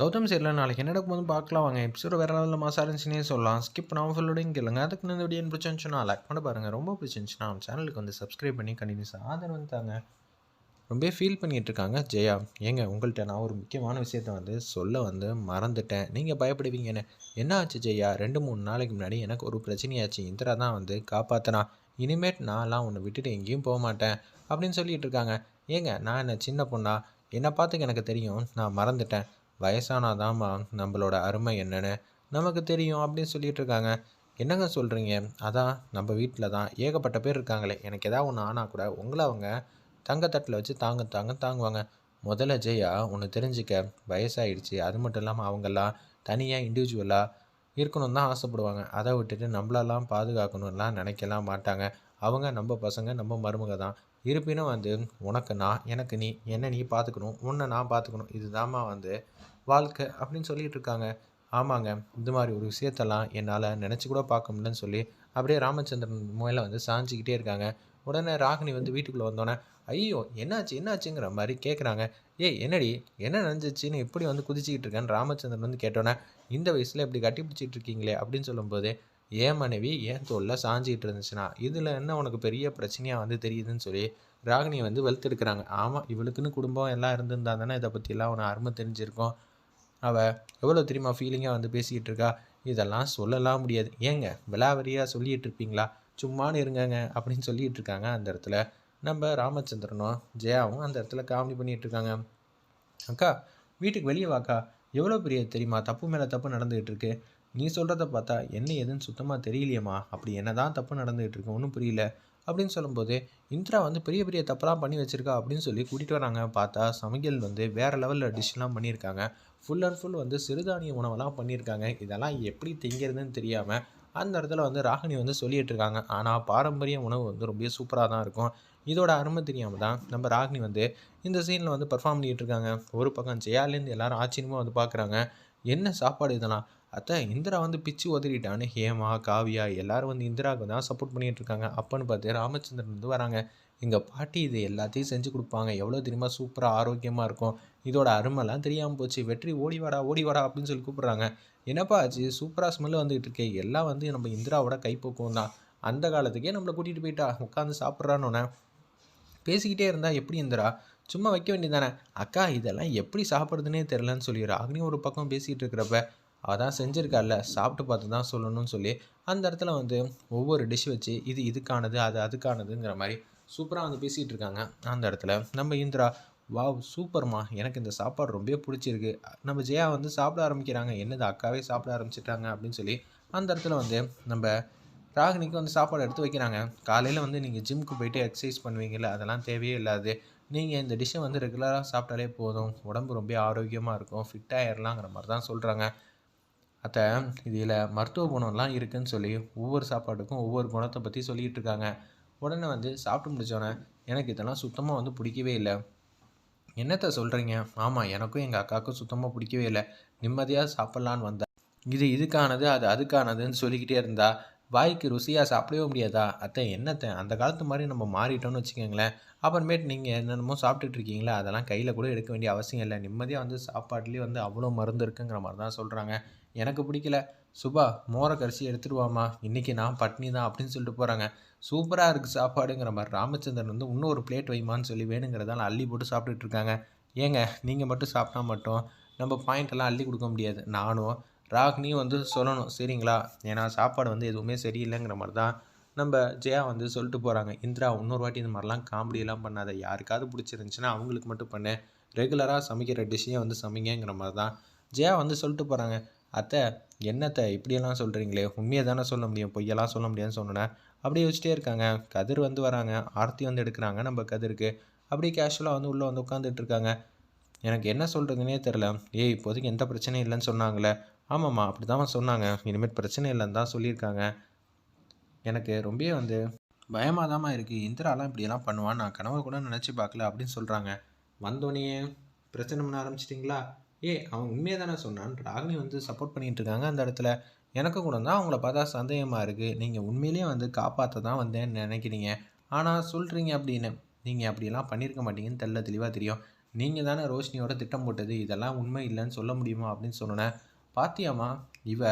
கௌதம் சரியில்லை நாளைக்கு என்ன போதும் பார்க்கலாம் வாங்க. எபிசோட வேறு லெவலில் மாசா இருந்துச்சுன்னே சொல்லலாம். ஸ்கிப் பண்ணாமல் ஃபுல்லோடையும் கேளுங்க. அதுக்கு இந்த வீடியோ பிடிச்சிருந்துச்சுன்னா லைக் பண்ண பாருங்கள் ரொம்ப பிடிச்சிருந்துச்சுன்னா நம்ம சேனலுக்கு வந்து சப்ஸ்கிரைப் பண்ணி கண்டினியூஸாக ஆதரவு வந்து தாங்க. ரொம்ப ஃபீல் பண்ணிகிட்டு இருக்காங்க. ஜெயா ஏங்க உங்கள்கிட்ட நான் ஒரு முக்கியமான விஷயத்த வந்து சொல்ல வந்து மறந்துட்டேன். நீங்கள் பயப்படுவீங்கன்னு. என்ன ஆச்சு ஜெயா? ரெண்டு மூணு நாளைக்கு முன்னாடி எனக்கு ஒரு பிரச்சனையாச்சு. இந்திரா தான் வந்து காப்பாற்றினா இனிமேட் நான்லாம் உன்னை விட்டுட்டு எங்கேயும் போக மாட்டேன் அப்படின்னு சொல்லிகிட்டு இருக்காங்க. ஏங்க நான் என்ன சின்ன பொண்ணா? என்னை பார்த்துக்க எனக்கு தெரியும். நான் மறந்துட்டேன். வயசானாதாம்மா நம்மளோட அருமை என்னென்னு நமக்கு தெரியும் அப்படின்னு சொல்லிட்டு இருக்காங்க என்னங்க சொல்கிறீங்க அதான் நம்ம வீட்டில் தான் ஏகப்பட்ட பேர் இருக்காங்களே. எனக்கு ஏதாவது ஒன்று ஆனால் கூட உங்களை அவங்க தங்கத்தட்டில் வச்சு தாங்க தாங்க தாங்குவாங்க. முதல்ல ஜெயா ஒன்று தெரிஞ்சுக்க வயசாயிடுச்சு. அது மட்டும் இல்லாமல் அவங்கெல்லாம் தனியாக இண்டிவிஜுவலாக இருக்கணும் தான் ஆசைப்படுவாங்க. அதை விட்டுட்டு நம்மளெல்லாம் பாதுகாக்கணும்லாம் நினைக்கலாம் மாட்டாங்க. அவங்க நம்ம பசங்க நம்ம மருமக தான் இருப்பினும் வந்து உனக்கு நான் எனக்கு நீ என்ன நீ பார்த்துக்கணும் உன்னை நான் பார்த்துக்கணும் இதுதாம்மா வந்து வாழ்க்கை அப்படின்னு சொல்லிட்டு இருக்காங்க. ஆமாங்க இந்த மாதிரி ஒரு விஷயத்தெல்லாம் என்னால் நினச்சி கூட பார்க்க முடியலன்னு சொல்லி அப்படியே ராமச்சந்திரன் மேலே வந்து சாஞ்சிக்கிட்டே இருக்காங்க. உடனே ராகினி வந்து வீட்டுக்குள்ளே வந்தோடனே ஐயோ என்னாச்சு என்னாச்சுங்கிற மாதிரி கேட்குறாங்க ஏய் என்னடி என்ன நினச்சிச்சின்னு இப்படி வந்து குதிச்சிக்கிட்டு இருக்கேன்னு ராமச்சந்திரன் வந்து கேட்டோன்னே இந்த வயசில் இப்படி கட்டி பிடிச்சிட்டு இருக்கீங்களே? அப்படின்னு சொல்லும்போது ஏன் மனைவி ஏன் தோளில் சாஞ்சிக்கிட்டு இருந்துச்சுன்னா இதில் என்ன உனக்கு பெரிய பிரச்சனையாக வந்து தெரியுதுன்னு சொல்லி ராகினியை வந்து வெளுத்தெடுக்கிறாங்க. ஆமாம் இவளுக்குன்னு குடும்பம் எல்லாம் இருந்திருந்தா தானே இதை பற்றிலாம் உன அருமை தெரிஞ்சிருக்கோம். அவள் எவ்வளோ தெரியுமா ஃபீலிங்காக வந்து பேசிக்கிட்டு இருக்கா? இதெல்லாம் சொல்லலாம் முடியாது. ஏங்க விலாவரியாக சொல்லிகிட்டு இருப்பீங்களா? சும்மானு இருங்கங்க அப்படின்னு சொல்லிகிட்டு இருக்காங்க அந்த இடத்துல. நம்ம ராமச்சந்திரனும் ஜெயாவும் அந்த இடத்துல காமெடி பண்ணிகிட்டு இருக்காங்க. அக்கா வீட்டுக்கு வெளியே வாக்கா. எவ்வளோ பெரிய தெரியுமா? தப்பு மேலே தப்பு நடந்துகிட்டு இருக்கு. நீ சொல்கிறத பார்த்தா என்ன ஏதுன்னு சுத்தமாக தெரியலையம்மா. அப்படி என்ன தான் தப்பு நடந்துகிட்டு இருக்கு ஒன்றும் புரியல. அப்படின்னு சொல்லும்போது இந்திரா வந்து பெரிய பெரிய தப்பெல்லாம் பண்ணி வச்சுருக்கா. அப்படின்னு சொல்லி கூட்டிகிட்டு வராங்க. பார்த்தா சமையல் வந்து வேறு லெவலில் டிஷ்லாம் பண்ணியிருக்காங்க. ஃபுல் அண்ட் ஃபுல் வந்து சிறுதானிய உணவெல்லாம் பண்ணியிருக்காங்க. இதெல்லாம் எப்படி திங்கிறதுன்னு தெரியாமல் அந்த இடத்துல வந்து ராகினி வந்து சொல்லிகிட்டு இருக்காங்க. ஆனால் பாரம்பரிய உணவு வந்து ரொம்ப சூப்பராக தான் இருக்கும். இதோட அருமை தெரியாமல் தான் நம்ம ராகினி வந்து இந்த சீனில் வந்து பர்ஃபார்ம் பண்ணிகிட்டு இருக்காங்க. ஒரு பக்கம் ஜெயாலேருந்து எல்லாரும் ஆச்சரியமாக வந்து பார்க்குறாங்க. என்ன சாப்பாடு இதெல்லாம்? அத்தை இந்திரா வந்து பிச்சு உதறிட்டான்னு ஹேமா காவியா எல்லாரும் வந்து இந்திராவுக்கு தான் சப்போர்ட் பண்ணிகிட்டு இருக்காங்க அப்பன்னு பார்த்து ராமச்சந்திரன் வந்து வராங்க. எங்கள் பாட்டி இது எல்லாத்தையும் செஞ்சு கொடுப்பாங்க. எவ்வளோ தெரியுமா? சூப்பராக ஆரோக்கியமாக இருக்கும். இதோட அருமைலாம் தெரியாமல் போச்சு. வெற்றி ஓடி வாடா ஓடி வாடா அப்படின்னு சொல்லி கூப்பிட்றாங்க. என்னப்பா ஆச்சு? சூப்பராக ஸ்மெல் வந்துகிட்டு இருக்கே. எல்லாம் வந்து நம்ம இந்திராவோட கைப்போக்கம் தான். அந்த காலத்துக்கே நம்மளை கூட்டிகிட்டு போயிட்டா. உட்காந்து சாப்பிட்றான்னு. பேசிக்கிட்டே இருந்தால் எப்படி இந்திரா? சும்மா வைக்க வேண்டியதானே அக்கா இதெல்லாம் எப்படி சாப்பிட்றதுனே தெரிலன்னு சொல்லி ராகினி ஒரு பக்கம் பேசிகிட்டு இருக்கிறப்ப அதான் செஞ்சுருக்கால சாப்பிட்டு பார்த்து தான் சொல்லணும்னு சொல்லி அந்த இடத்துல வந்து ஒவ்வொரு டிஷ் வச்சு இது இதுக்கானது அது அதுக்கானதுங்கிற மாதிரி சூப்பராக வந்து பேசிகிட்டு இருக்காங்க. அந்த இடத்துல நம்ம இந்திரா வாவ் சூப்பர்மா எனக்கு இந்த சாப்பாடு ரொம்ப பிடிச்சிருக்கு. நம்ம ஜெயா வந்து சாப்பிட ஆரம்பிக்கிறாங்க. என்னது அக்காவே சாப்பிட ஆரம்பிச்சிட்டாங்க? அப்படின்னு சொல்லி அந்த இடத்துல வந்து நம்ம ராகினிக்கு வந்து சாப்பாடு எடுத்து வைக்கிறாங்க. காலையில் வந்து நீங்கள் ஜிம்க்கு போயிட்டு எக்ஸசைஸ் பண்ணுவீங்கள்ல அதெல்லாம் தேவையே இல்லாது. நீங்கள் இந்த டிஷ்ஷை வந்து ரெகுலராக சாப்பிட்டாலே போதும். உடம்பு ரொம்ப ஆரோக்கியமாக இருக்கும். ஃபிட்டாகிடலாங்கிற மாதிரி தான் சொல்கிறாங்க அத்தை இதில் மருத்துவ குணம்லாம் இருக்குதுன்னு சொல்லி ஒவ்வொரு சாப்பாட்டுக்கும் ஒவ்வொரு குணத்தை பற்றி சொல்லிகிட்டு இருக்காங்க. உடனே வந்து சாப்பிட்டு முடித்தோடனே எனக்கு இதெல்லாம் சுத்தமாக வந்து பிடிக்கவே இல்லை. என்னத்தை சொல்கிறீங்க ஆமாம் எனக்கும் எங்கள் அக்காவுக்கும் சுத்தமாக பிடிக்கவே இல்லை. நிம்மதியாக சாப்பிட்லான்னு வந்தேன் இது இதுக்கானது அது அதுக்கானதுன்னு சொல்லிக்கிட்டே இருந்தா வாய்க்கு ருசியாக சாப்பிடவே முடியாதா? அத்தை என்னத்தை? அந்த காலத்து மாதிரி நம்ம மாறிட்டோம்னு வச்சுக்கோங்களேன். அப்புறமேட்டு நீங்கள் என்னென்னமோ சாப்பிட்டுட்டு இருக்கீங்களா அதெல்லாம் கையில் கூட எடுக்க வேண்டிய அவசியம் இல்லை. நிம்மதியாக வந்து சாப்பாட்லேயே வந்து அவ்வளோ மருந்து இருக்குங்கிற மாதிரி தான் சொல்கிறாங்க எனக்கு பிடிக்கல. சுபா மோர கரிசி எடுத்துருவாமா இன்றைக்கி நான் பட்னி தான் அப்படின்னு சொல்லிட்டு போகிறாங்க சூப்பராக இருக்குது சாப்பாடுங்கிற மாதிரி ராமச்சந்திரன் வந்து இன்னும் ஒரு பிளேட் வைமான்னு சொல்லி வேணுங்கிறதால அள்ளி போட்டு சாப்பிட்டுட்டு இருக்காங்க. ஏங்க நீங்கள் மட்டும் சாப்பிட்டா மட்டும் நம்ம பாயிண்டெல்லாம் அள்ளி கொடுக்க முடியாது. நானும் ராகினியும் வந்து சொல்லணும். சரிங்களா? ஏன்னா சாப்பாடு வந்து எதுவுமே சரியில்லைங்கிற மாதிரி தான் நம்ம ஜெயா வந்து சொல்லிட்டு போகிறாங்க இந்திரா இன்னொரு வாட்டி இந்த மாதிரிலாம் காமெடியெல்லாம் பண்ணாத. யாருக்காவது பிடிச்சிருந்துச்சின்னா அவங்களுக்கு மட்டும் பண்ணு. ரெகுலராக சமைக்கிற டிஷ்ஷையும் வந்து சமைங்கிற மாதிரி தான் ஜெயா வந்து சொல்லிட்டு போகிறாங்க அத்தை என்னத்தை இப்படியெல்லாம் சொல்கிறீங்களே உண்மையை தானே சொல்ல முடியும். பொய்யெல்லாம் சொல்ல முடியாதுன்னு சொன்னேன் அப்படியே வச்சுட்டே இருக்காங்க. கதிர் வந்து வராங்க. ஆர்த்தி வந்து எடுக்கிறாங்க நம்ம கதிருக்கு. அப்படியே கேஷுவலாக வந்து உள்ளே வந்து உட்காந்துட்டு இருக்காங்க. எனக்கு என்ன சொல்கிறதுனே தெரில ஏய் இப்போதைக்கு எந்த பிரச்சனையும் இல்லைன்னு சொன்னாங்களே ஆமாம்மா அப்படி தான் சொன்னாங்க. இனிமேல் பிரச்சனை இல்லைன்னு தான் சொல்லியிருக்காங்க. எனக்கு ரொம்பவே வந்து பயமாக தான் இருக்குது இந்திராலாம் இப்படியெல்லாம் பண்ணுவான்னு நான் கனவை கூட நினச்சி பார்க்கல அப்படின்னு சொல்கிறாங்க வந்தோடனே பிரச்சனை பண்ண ஆரம்பிச்சிட்டிங்களா? ஏ அவன் உண்மையை தானே சொன்னான். ராகினி வந்து சப்போர்ட் பண்ணிகிட்டு இருக்காங்க. அந்த இடத்துல எனக்கு கூட தான் அவங்கள பார்த்தா சந்தேகமாக இருக்குது நீங்கள் உண்மையிலேயே வந்து காப்பாற்ற தான் வந்தேன்னு நினைக்கிறீங்க. ஆனால் சொல்கிறீங்க அப்படின்னு. நீங்கள் அப்படியெல்லாம் பண்ணியிருக்க மாட்டீங்கன்னு தெல்ல தெளிவாக தெரியும். நீங்கள் தானே ரோஷினியோட திட்டம் போட்டது. இதெல்லாம் உண்மை இல்லைன்னு சொல்ல முடியுமா அப்படின்னு சொன்னேன் பாத்தியாமா இவ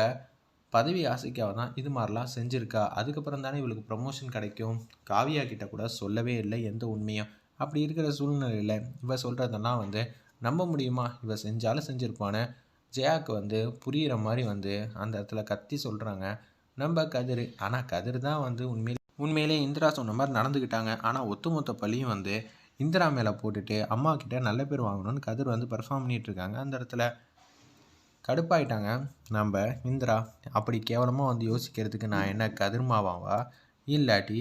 பதவி ஆசைக்காக தான் இது மாதிரிலாம் செஞ்சுருக்கா. அதுக்கப்புறம் தானே இவளுக்கு ப்ரமோஷன் கிடைக்கும். காவியா கிட்ட கூட சொல்லவே இல்லை எந்த உண்மையும். அப்படி இருக்கிற சூழ்நிலையில் இவ சொல்கிறதெல்லாம் வந்து நம்ப முடியுமா? இவ செஞ்சாலும் செஞ்சுருப்பானே. ஜெயாவுக்கு வந்து புரிகிற மாதிரி வந்து அந்த இடத்துல கத்தி சொல்கிறாங்க நம்ம கதிர். ஆனால் கதிர் தான் வந்து உண்மையிலே உண்மையிலே இந்திரா சொன்ன மாதிரி நடந்துக்கிட்டாங்க ஆனால் ஒத்துமொத்த பழியும் வந்து இந்திரா மேலே போட்டுட்டு அம்மா கிட்ட நல்ல பேர் வாங்கணும்னு கதிர் வந்து பெர்ஃபார்ம் பண்ணிட்டு இருக்காங்க. அந்த இடத்துல கடுப்பாயிட்டாங்க. நம்ம இந்திரா அப்படி கேவலமாக வந்து யோசிக்கிறதுக்கு நான் என்ன கதிர்மாவாவா இல்லாட்டி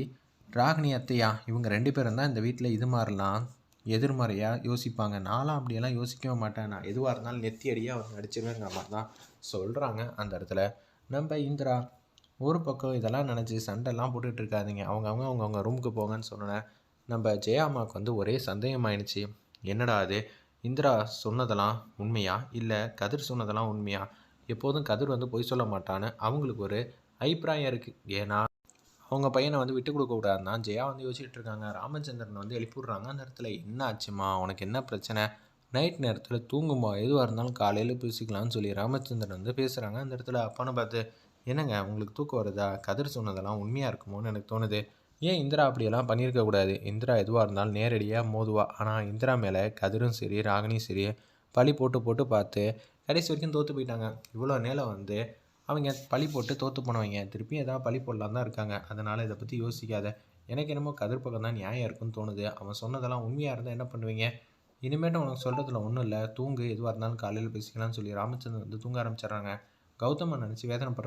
ராகினி அத்தையா இவங்க ரெண்டு பேரும் தான் இந்த வீட்டில் இது மாதிரிலாம் எதிர்மறையாக யோசிப்பாங்க. நான்லாம் அப்படியெல்லாம் யோசிக்கவே மாட்டேன். நான் எதுவாக இருந்தாலும் நெத்தி அடியாக வந்து நடிச்சிருவேங்கிற மாதிரி தான் சொல்கிறாங்க அந்த இடத்துல. நம்ம இந்திரா ஒரு பக்கம் இதெல்லாம் நினச்சி சண்டைலாம் போட்டுட்ருக்காதீங்க அவங்கவுங்க அவங்கவுங்க ரூமுக்கு போங்கன்னு சொன்னேன் நம்ம ஜெயாமாவுக்கு வந்து ஒரே சந்தேகமாயிடுச்சு என்னடா அது இந்திரா சொன்னதெல்லாம் உண்மையா? இல்லை கதிர் சொன்னதெல்லாம் உண்மையா? எப்போதும் கதிர் வந்து பொய் சொல்ல மாட்டான்னு அவங்களுக்கு ஒரு அபிப்பிராயம் இருக்குது ஏன்னா அவங்க பையனை வந்து விட்டு கொடுக்க கூடாதுன்னா ஜெயா வந்து யோசிச்சுட்டு இருக்காங்க. ராமச்சந்திரன் வந்து எழுப்பிடுறாங்க அந்த இடத்துல என்ன ஆச்சுமா உனக்கு என்ன பிரச்சனை? நைட் நேரத்தில் தூங்குமா? எதுவாக இருந்தாலும் காலையில் பேசிக்கலாம்னு சொல்லி ராமச்சந்திரன் வந்து பேசுகிறாங்க அந்த இடத்துல அப்பானை பார்த்து என்னங்க உங்களுக்கு தூக்கம் வருதா? கதிர் சொன்னதெல்லாம் உண்மையாக இருக்குமோன்னு எனக்கு தோணுது. ஏன் இந்திரா அப்படியெல்லாம் பண்ணியிருக்க கூடாது? இந்திரா எதுவாக இருந்தாலும் நேரடியாக மோதுவா. ஆனால் இந்திரா மேலே கதிரும் சரி ராகினியும் சரி பழி போட்டு போட்டு பார்த்து கடைசி வரைக்கும் தோற்று போயிட்டாங்க. இவ்வளோ நேரம் வந்து அவங்க பழி போட்டு தோற்று போனவங்க. திருப்பி ஏதாவது பழி போடலாம் தான் இருக்காங்க. அதனால் இதை பற்றி யோசிக்காத. எனக்கு என்னமோ கதிர் பக்கம் தான் நியாயம் இருக்குன்னு தோணுது. அவன் சொன்னதெல்லாம் உண்மையாக இருந்தால் என்ன பண்ணுவீங்க? இனிமேட்டு உனக்கு சொல்கிறதுல ஒன்றும் இல்லை. தூங்கு. எதுவாக இருந்தாலும் காலையில் பேசிக்கலாம்னு சொல்லி ராமச்சந்திரன் வந்து தூங்க ஆரம்பிச்சிடுறாங்க. கௌதமன் நினச்சி வேதனைப்படுற